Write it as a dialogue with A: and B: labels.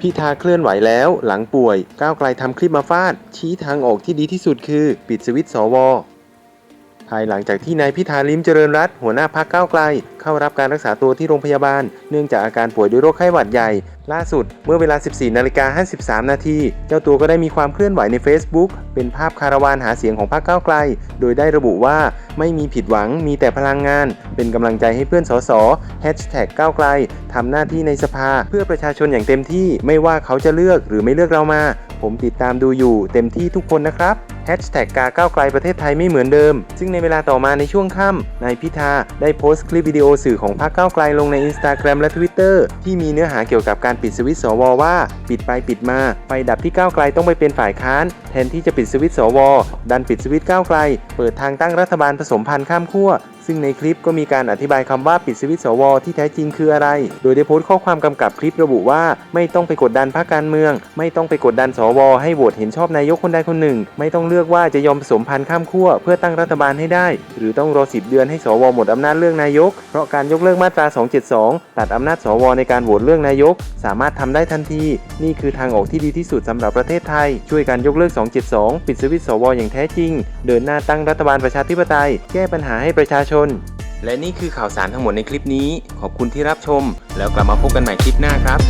A: พิธาเคลื่อนไหวแล้วหลังป่วย ก้าวไกลทำคลิปมาฟาด ชี้ทางออกที่ดีที่สุดคือ ปิดสวิตช์สว ภายหลังจากที่นายพิธาลิมเจริญรัตหัวหน้าพักก้าวไกล เข้ารับการรักษาตัวที่โรงพยาบาล เนื่องจากอาการป่วยด้วยโรคไข้หวัดใหญ่ ล่าสุดเมื่อเวลา 14นาฬิกา53 นาที เจ้าตัวก็ได้มีความเคลื่อนไหวใน Facebook เป็นภาพคาราวานหาเสียงของพรรคก้าวไกล โดยได้ระบุว่าไม่มีผิดหวังมีแต่พลังงาน เป็นกำลังใจให้เพื่อนสสแฮชแท็กก้าวไกลทำหน้าที่ในสภาเพื่อประชาชนอย่างเต็มที่ไม่ว่าเขาจะเลือกหรือไม่เลือกเรามา ผมติดตามดูอยู่เต็มที่ทุกคนนะครับ แฮชแท็กกาก้าวไกลประเทศไทยไม่เหมือนเดิม ซึ่งในเวลาต่อมาในช่วงค่ำนายพิธาได้โพสต์คลิปวิดีโอสื่อของพรรคก้าวไกลลงใน Instagram และ Twitter ที่มีเนื้อหาเกี่ยวกับการปิดสวิตสวว่า ปิดไปปิดมาไฟดับที่ก้าวไกลต้องไปเป็นฝ่ายค้าน แทนที่จะปิดสวิตสว ดันปิดสวิตก้าวไกล เปิดทางตั้งรัฐบาลผสมพันธ์ข้ามขั้วซึ่งในคลิปก็มีการอธิบายคำว่าปิดสวิตสวที่แท้จริงคืออะไร โดยได้โพสต์ข้อความกำกับคลิประบุว่า ไม่ต้องไปกดดันพรรคการเมือง ไม่ต้องไปกดดันสว ให้โหวตเห็นชอบนายกคนใดคนหนึ่ง ไม่ต้องเลือกว่าจะยอมผสมพันธ์ข้ามขั้วเพื่อตั้งรัฐบาลให้ได้ หรือต้องรอ10เดือนให้สวหมดอำนาจเลือกนายก เพราะการยกเลิกมาตรา 272 ตัดอำนาจสวในการโหวตเลือกนายก สามารถทำได้ทันที นี่คือทางออกที่ดีที่สุดสำหรับประเทศไทย ช่วยการยกเลิก 272 ปิดสวิตสวอย่างแท้จริง เดินหน้าตั้งรัฐบาลประชาธิปไตย แก้ปัญหาให้ประชาชน และนี่คือข่าวสารทั้งหมดในคลิปนี้ ขอบคุณที่รับชม แล้วกลับมาพบกันใหม่คลิปหน้าครับ